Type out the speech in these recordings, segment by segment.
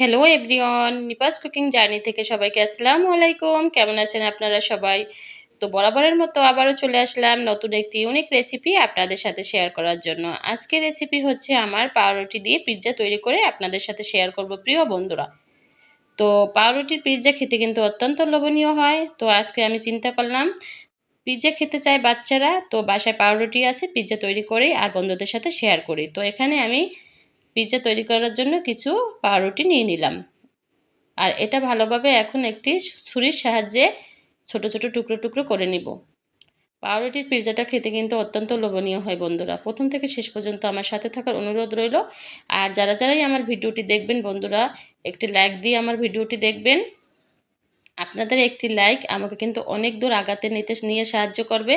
Hello everyone Nipa's cooking journey থেকে সবাইকে আসসালামু আলাইকুম। কেমন আছেন আপনারা সবাই? তো বরাবরের মতো আবারও চলে আসলাম নতুন একটি ইউনিক রেসিপি আপনাদের সাথে শেয়ার করার জন্য। আজকের রেসিপি হচ্ছে আমার পাউরুটি দিয়ে পিৎজা তৈরি করে আপনাদের সাথে শেয়ার করব প্রিয় বন্ধুরা। তো পাউরুটির পিৎজা খেতে কিন্তু অত্যন্ত লোভনীয় হয়। তো আজকে আমি চিন্তা করলাম পিৎজা খেতে চায় বাচ্চারা, তো বাসায় পাউরুটি আছে পিৎজা তৈরি করি আর বন্ধুদের সাথে শেয়ার করি। তো এখানে আমি পিৎজা তৈরি করার জন্য কিছু পাউরুটি নিয়ে নিলাম। আর এটা ভালোভাবে এখন একটি ছুরির সাহায্যে ছোট ছোট টুকরো টুকরো করে নিব। পাউরুটির পিৎজাটা খেতে কিন্তু অত্যন্ত লোভনীয় হয় বন্ধুরা। প্রথম থেকে শেষ পর্যন্ত আমার সাথে থাকার অনুরোধ রইল। আর যারা যারাই আমার ভিডিওটি দেখবেন বন্ধুরা, একটি লাইক দিয়ে আমার ভিডিওটি দেখবেন। আপনাদের একটি লাইক আমাকে কিন্তু অনেক দূর আগাতে নিতে, নিয়ে সাহায্য করবে।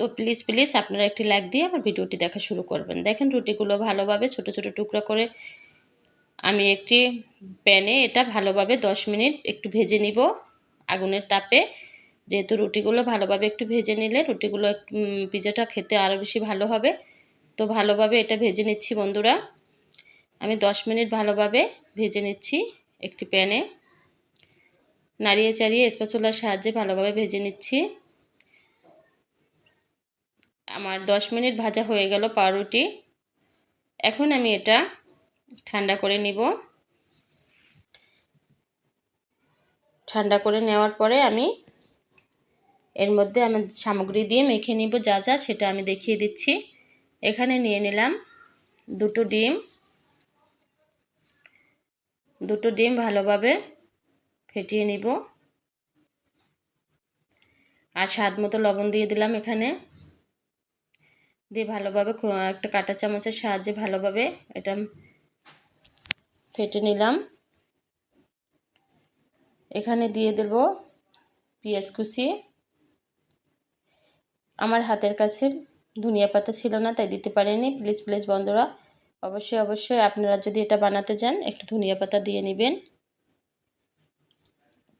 তো প্লিজ প্লিজ আপনারা একটি লাইক দিয়ে আমার ভিডিওটি দেখা শুরু করবেন। দেখেন রুটিগুলো ভালোভাবে ছোট ছোট টুকরো করে আমি একটি প্যানে এটা ভালোভাবে 10 মিনিট একটু ভেজে নিব আগুনের তাপে। যেহেতু রুটিগুলো ভালোভাবে একটু ভেজে নিলে রুটিগুলো পিজাটা খেতে আরও বেশি ভালো হবে। তো ভালোভাবে এটা ভেজে নিচ্ছি বন্ধুরা। আমি 10 মিনিট ভালোভাবে ভেজে নিচ্ছি একটি প্যানে। নাড়িয়ে, চাড়িয়ে স্পেশলার সাহায্যে ভালোভাবে ভেজে নিচ্ছি। আমার 10 মিনিট ভাজা হয়ে গেল পাউরুটি। এখন আমি এটা ঠান্ডা করে নিব। ঠান্ডা করে নেওয়ার পরে আমি এর মধ্যে আমি সামগ্রী দিয়ে মেখে নিব, যা যা সেটা আমি দেখিয়ে দিচ্ছি। এখানে নিয়ে নিলাম দুটো ডিম। দুটো ডিম ভালোভাবে ফেটিয়ে নিব। আর স্বাদ মতো লবণ দিয়ে দিলাম এখানে। দিয়ে ভালোভাবে একটা কাঁটা চামচের সাহায্যে ভালোভাবে এটা ফেটে নিলাম। এখানে দিয়ে দেব পেঁয়াজ কুচি। আমার হাতের কাছে ধনিয়া পাতা ছিল না, তাই দিতে পারিনি। প্লিজ প্লিজ বন্ধুরা, অবশ্যই অবশ্যই আপনারা যদি এটা বানাতে যান একটু ধনিয়া পাতা দিয়ে নেবেন।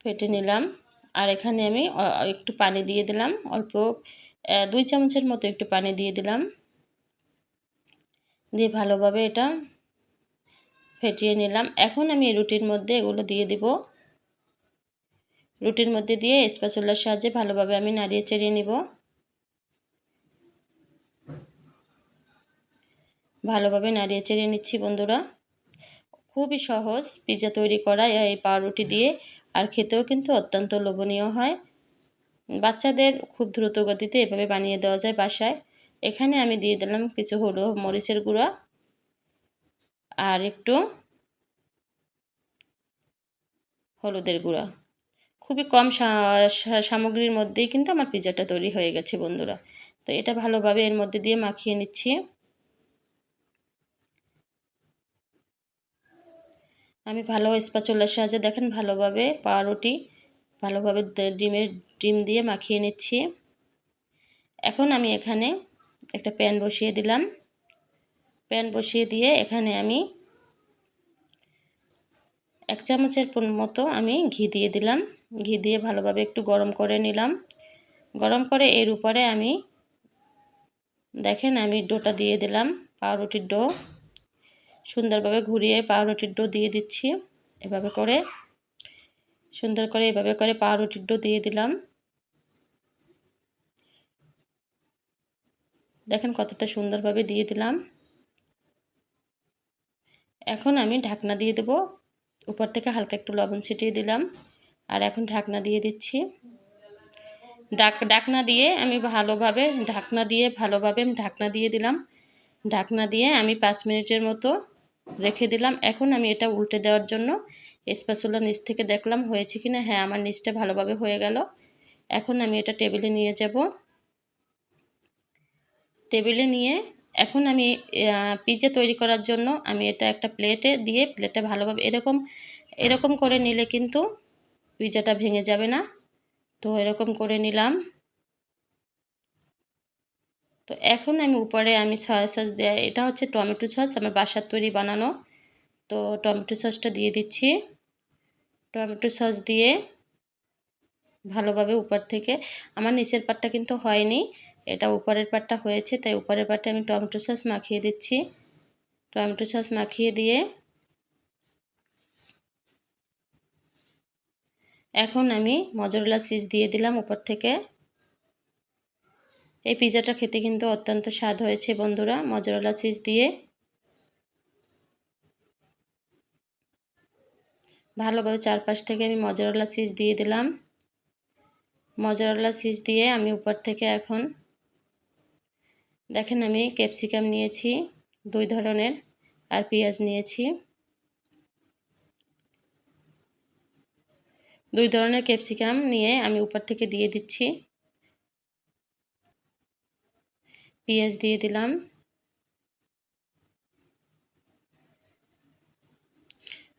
ফেটে নিলাম। আর এখানে আমি একটু পানি দিয়ে দিলাম। অল্প দুই চামচের মতো একটু পানি দিয়ে দিলাম। দিয়ে ভালোভাবে এটা ফেটিয়ে নিলাম। এখন আমি রুটির মধ্যে এগুলো দিয়ে দিব। রুটির মধ্যে দিয়ে স্প্যাচুলার সাহায্যে ভালোভাবে আমি নাড়িয়ে চেড়িয়ে নিব। ভালোভাবে নাড়িয়ে চেড়িয়ে নিচ্ছি বন্ধুরা। খুবই সহজ পিজা তৈরি করা এই পাউরুটি দিয়ে। আর খেতেও কিন্তু অত্যন্ত লোভনীয় হয়। বাচ্চাদের খুব দ্রুত গতিতে এভাবে বানিয়ে দেওয়া যায় বাসায়। এখানে আমি দিয়ে দিলাম কিছু হলো মরিচের গুঁড়া আর একটু হলুদের গুঁড়া। খুবই কম সামগ্রীর মধ্যেই কিন্তু আমার পিজাটা তৈরি হয়ে গেছে বন্ধুরা। তো এটা ভালোভাবে এর মধ্যে দিয়ে মাখিয়ে নিচ্ছি। আমি ভালো স্পাচুলার সাহায্যে দেখেন ভালোভাবে পাউরুটি ভালোভাবে ডিমের, ডিম দিয়ে মাখিয়ে নিচ্ছি। এখন আমি এখানে একটা প্যান বসিয়ে দিলাম। প্যান বসিয়ে দিয়ে এখানে আমি এক চামচের মতো আমি ঘি দিয়ে দিলাম। ঘি দিয়ে ভালোভাবে একটু গরম করে নিলাম। গরম করে এর উপরে আমি দেখেন আমি ডোটা দিয়ে দিলাম, পাউরুটির ডো। সুন্দরভাবে ঘুরিয়ে পাউরুটির ডো দিয়ে দিচ্ছি। এভাবে করে সুন্দর করে এভাবে করে পাউরুটির ডো দিয়ে দিলাম। দেখেন কতটা সুন্দরভাবে দিয়ে দিলাম। এখন আমি ঢাকনা দিয়ে দেব। উপর থেকে হালকা একটু লবণ ছিটিয়ে দিলাম। আর এখন ঢাকনা দিয়ে দিচ্ছি। ডাক ডাকনা দিয়ে আমি ভালোভাবে ঢাকনা দিয়ে ভালোভাবে ঢাকনা দিয়ে দিলাম। ঢাকনা দিয়ে আমি পাঁচ মিনিটের মতো রেখে দিলাম। এখন আমি এটা উল্টে দেওয়ার জন্য স্পেশাল নিচ থেকে দেখলাম হয়েছে কি না? হ্যাঁ আমার নিচটা ভালোভাবে হয়ে গেল। এখন আমি এটা টেবিলে নিয়ে যাব। টেবিলে নিয়ে এখন আমি পিজা তৈরি করার জন্য আমি এটা একটা প্লেটে দিয়ে প্লেটটা ভালোভাবে এরকম এরকম করে নিলে কিন্তু পিজাটা ভেঙে যাবে না। তো এরকম করে নিলাম। তো এখন আমি উপরে আমি সয়া সস দেয়, এটা হচ্ছে টমেটো সস, আমার বাসার তৈরি বানানো। তো টমেটো সসটা দিয়ে দিচ্ছি। টমেটো সস দিয়ে ভালোভাবে উপর থেকে, আমার নিচের পাটটা কিন্তু হয়নি, এটা উপরের পাটটা হয়েছে, তাই উপরের পাটটা আমি টমেটো সস মাখিয়ে দিচ্ছি। টমেটো সস মাখিয়ে দিয়ে এখন আমি মজরলা চিজ দিয়ে দিলাম উপর থেকে। এই পিজাটা খেতে কিন্তু অত্যন্ত স্বাদ হয়েছে বন্ধুরা, মজরলা চিজ দিয়ে। ভালোভাবে চারপাশ থেকে আমি মজরলা চিজ দিয়ে দিলাম। মজরলা চিজ দিয়ে আমি উপর থেকে এখন, দেখেন আমি ক্যাপসিকাম নিয়েছি, দুই ধরনের, আর পেঁয়াজ নিয়েছি। দুই ধরনের ক্যাপসিকাম নিয়ে আমি উপর থেকে দিয়ে দিচ্ছি। পেঁয়াজ দিয়ে দিলাম।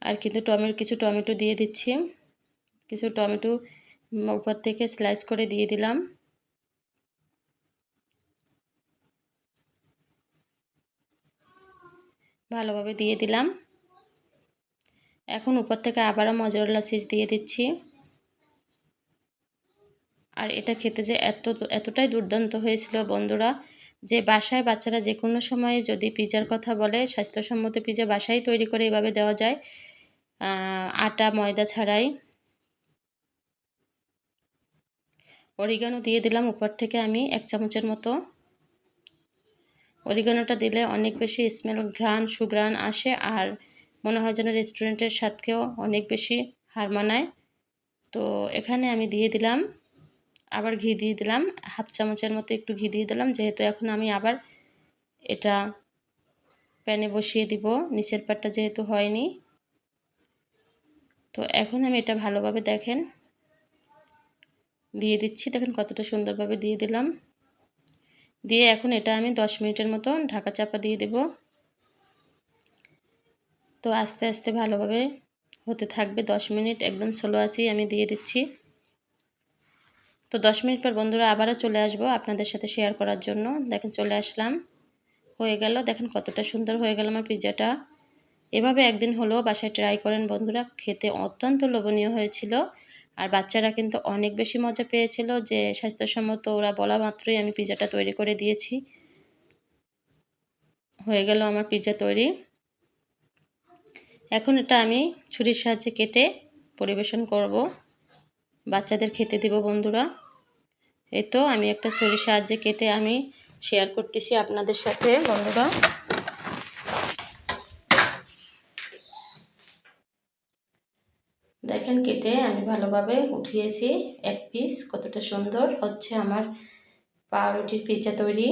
আর কিন্তু টমেটো, কিছু টমেটো দিয়ে দিচ্ছি। কিছু টমেটো উপর থেকে স্লাইস করে দিয়ে দিলাম। ভালোভাবে দিয়ে দিলাম। এখন উপর থেকে আবারও মজরলা চিজ দিয়ে দিচ্ছি। আর এটা খেতে যে এত, এতটাই দুর্দান্ত হয়েছিল বন্ধুরা, যে বাসায় বাচ্চারা যে কোনো সময়ে যদি পিজার কথা বলে, স্বাস্থ্যসম্মত পিজা বাসায় তৈরি করে এভাবে দেওয়া যায়। আটা, ময়দা ছাড়াই। অরিগানো দিয়ে দিলাম, উপর থেকে আমি এক চামচের মতো। অরিগানোটা দিলে অনেক বেশি স্মেল ঘ্রাণ, সুঘ্রাণ আসে আর মনে হয় যেন রেস্টুরেন্টের স্বাদকেও অনেক বেশি হার মানায়। তো এখানে আমি দিয়ে দিলাম, আবার ঘি দিয়ে দিলাম, হাফ চামচের মতো একটু ঘি দিয়ে দিলাম। যেহেতু এখন আমি আবার এটা প্যানে বসিয়ে দিব, নিচের পাটটা যেহেতু হয়নি। তো এখন আমি এটা ভালোভাবে দেখেন। দিয়ে দিচ্ছি, দেখেন কতটা সুন্দরভাবে দিয়ে দিলাম। দিয়ে এখন এটা আমি দশ মিনিটের মতো ঢাকা চাপা দিয়ে দেব। তো আস্তে আস্তে ভালোভাবে হতে থাকবে। দশ মিনিট একদম স্লো আছি আমি দিয়ে দিচ্ছি। তো দশ মিনিট পর বন্ধুরা আবারও চলে আসব আপনাদের সাথে শেয়ার করার জন্য। দেখেন চলে আসলাম। হয়ে গেল, দেখেন কতটা সুন্দর হয়ে গেল আমার পিৎজাটা এভাবে একদিন হলেও বাসায় ট্রাই করেন বন্ধুরা, খেতে অত্যন্ত লোভনীয় হয়েছিল। আর বাচ্চারা কিন্তু অনেক বেশি মজা পেয়েছিল যে স্বাস্থ্যসম্মত ওরা বলা মাত্রই আমি পিৎজাটা তৈরি করে দিয়েছি। হয়ে গেল আমার পিৎজা তৈরি। এখন এটা আমি ছুরির সাহায্যে কেটে পরিবেশন করব। বাচ্চাদের খেতে দেব বন্ধুরা। এই তো আমি একটা ছুরির সাহায্যে কেটে আমি শেয়ার করতেছি আপনাদের সাথে বন্ধুরা। দেখেন কেটে আমি ভালোভাবে উঠিয়েছি এক পিস কতটা সুন্দর হচ্ছে আমার পাউরুটির পিৎজা তৈরি।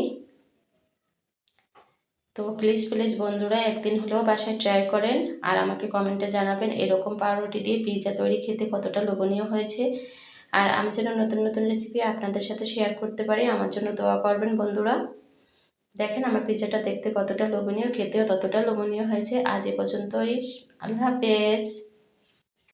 তো প্লিজ প্লিজ বন্ধুরা, একদিন হলেও বাসায় ট্রাই করেন আর আমাকে কমেন্টে জানাবেন এরকম পাউরুটি দিয়ে পিৎজা তৈরি খেতে কতটা লোভনীয় হয়েছে। আর আমি যেন নতুন নতুন রেসিপি আপনাদের সাথে শেয়ার করতে পারি, আমার জন্য দোয়া করবেন বন্ধুরা। দেখেন আমার পিৎজাটা দেখতে কতটা লোভনীয়, খেতেও ততটা লোভনীয় হয়েছে। আজ এ পর্যন্তই, আল্লাহ হাফেজ।